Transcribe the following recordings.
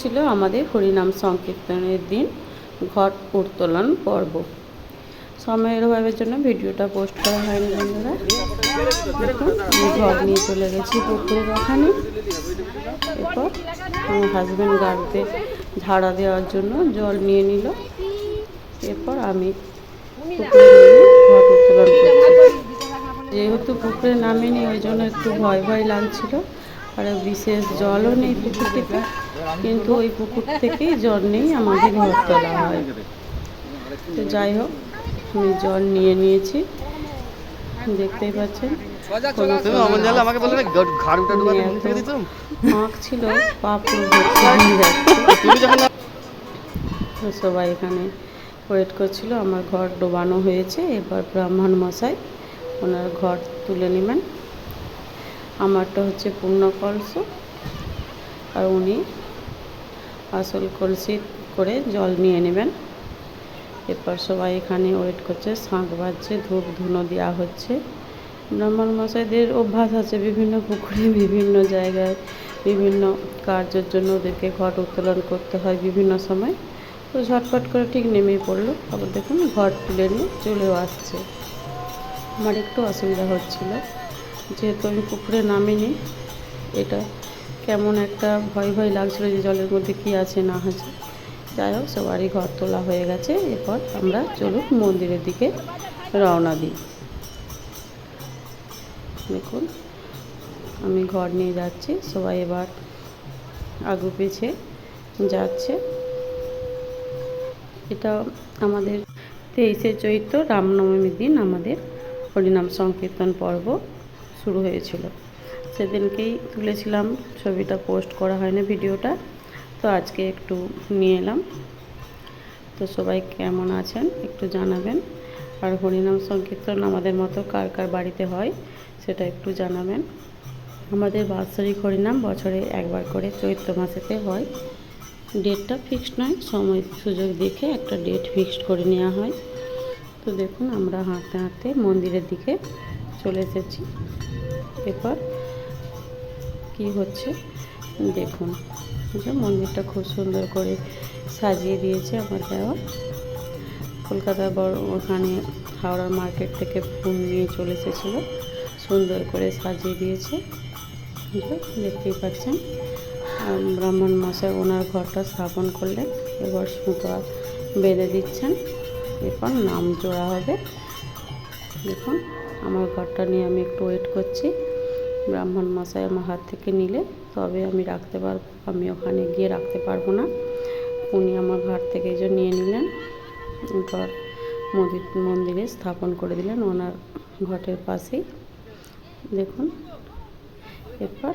ছিল আমাদের হরিনাম সংকীর্তনের দিন, ঘট উত্তোলন পর্ব। সময়ের অভাবের জন্য ভিডিওটা পোস্ট করা হয়নি বন্ধুরা। আমি ঘর নিয়ে চলে গেছি পুকুরের ওখানে। এরপর আমার হাজব্যান্ড গাড়িতে ঝাড়া দেওয়ার জন্য জল নিয়ে নিল। এরপর আমি ঘট উত্তোলন করছি। যেহেতু পুকুরে নামিনি, ওই জন্য একটু ভয় ভয় লাগছিল। আর বিশেষ জলও নেই পুকুর থেকে কিন্তু ওই পুকুর থেকেই জল নেই আমাদের ঘর তোলা হয়। তো যাই হোক আমি জল নিয়ে নিয়েছি। দেখতেই পাচ্ছেন মুখ ছিল সবাই এখানে ওয়েট করছিল আমার ঘর ডোবানো হয়েছে এবার ব্রাহ্মণ মশাই ওনার ঘর তুলে নেবেন। আমারটা হচ্ছে পূর্ণ কলস। আর উনি আসল কলসি করে জল নিয়ে নেবেন। এরপর সবাই এখানে ওয়েট করছে, শাঁখ বাজছে, ধূপ ধুনো দেওয়া হচ্ছে। ব্রাহ্মণ মশাইদের অভ্যাস আছে বিভিন্ন পুকুরে, বিভিন্ন জায়গায়, বিভিন্ন কার্যের জন্য ওদেরকে ঘট উত্তোলন করতে হয় বিভিন্ন সময়। তো ঝটপট করে ঠিক নেমে পড়ল। আবার দেখুন ঘর তুলে নিয়ে চলেও আসছে। আমার একটু অসুবিধা হচ্ছিল। যেহেতু আমি পুকুরে নামিনি, এটা কেমন একটা ভয় ভয় লাগছিল যে জলের মধ্যে কি আছে না আছে। যাই হোক, সবারই ঘর তোলা হয়ে গেছে। এরপর আমরা চলুন মন্দিরের দিকে রওনা দিই। দেখুন, আমি ঘর নিয়ে যাচ্ছি। সবাই এবার আগু পিছে যাচ্ছে। এটা আমাদের তেইশে চৈত্র রামনবমীর দিন, আমাদের হরিনাম সংকীর্তন পর্ব। শুরু হয়েছিল। সেদিনকেই তুলেছিলাম, ছবিটা পোস্ট করা হয়নি ভিডিওটা। তো আজকে একটু নিয়ে এলাম। তো সবাই কেমন আছেন একটু জানাবেন। আর হরিনাম সংকীর্তন আমাদের মতো কার কার বাড়িতে হয় সেটা একটু জানাবেন। আমাদের বাৎসরিক হরিনাম বছরে একবার করে চৈত্র মাসেতে হয়। ডেটটা ফিক্সড নয়, সময় সুযোগ দেখে একটা ডেট ফিক্সড করে নেওয়া হয়। তো দেখুন, আমরা হাঁটতে হাঁটতে মন্দিরের দিকে চলে এসেছি। এরপর কি হচ্ছে? দেখুন যে মন্দিরটা খুব সুন্দর করে সাজিয়ে দিয়েছে আমার দেওয়া। কলকাতা বড় ওখানে হাওড়ার মার্কেট থেকে ফুল নিয়ে চলে এসেছিল। সুন্দর করে সাজিয়ে দিয়েছে। দেখতেই পাচ্ছেন ব্রাহ্মণ মশাই ওনার ঘরটা স্থাপন করলেন, এবার সুতো বেঁধে দিচ্ছেন। এরপর নাম জোড়া হবে। দেখুন আমার ঘরটা নিয়ে আমি একটু ওয়েট করছি। ব্রাহ্মণ মশাই আমার হাত থেকে নিলে তবে আমি রাখতে পারব, আমি ওখানে গিয়ে রাখতে পারব না। উনি আমার ঘর থেকে এই যে নিয়ে নিলেন, ঘর মন্দির, মন্দিরে স্থাপন করে দিলেন ওনার ঘটের পাশেই। দেখুন, এরপর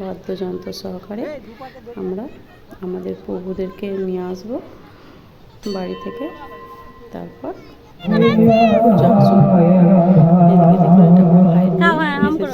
বাদ্যযন্ত্র সহকারে আমরা আমাদের প্রভুদেরকে নিয়ে আসব বাড়ি থেকে, তারপর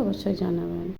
অবশ্যই জানাবেন।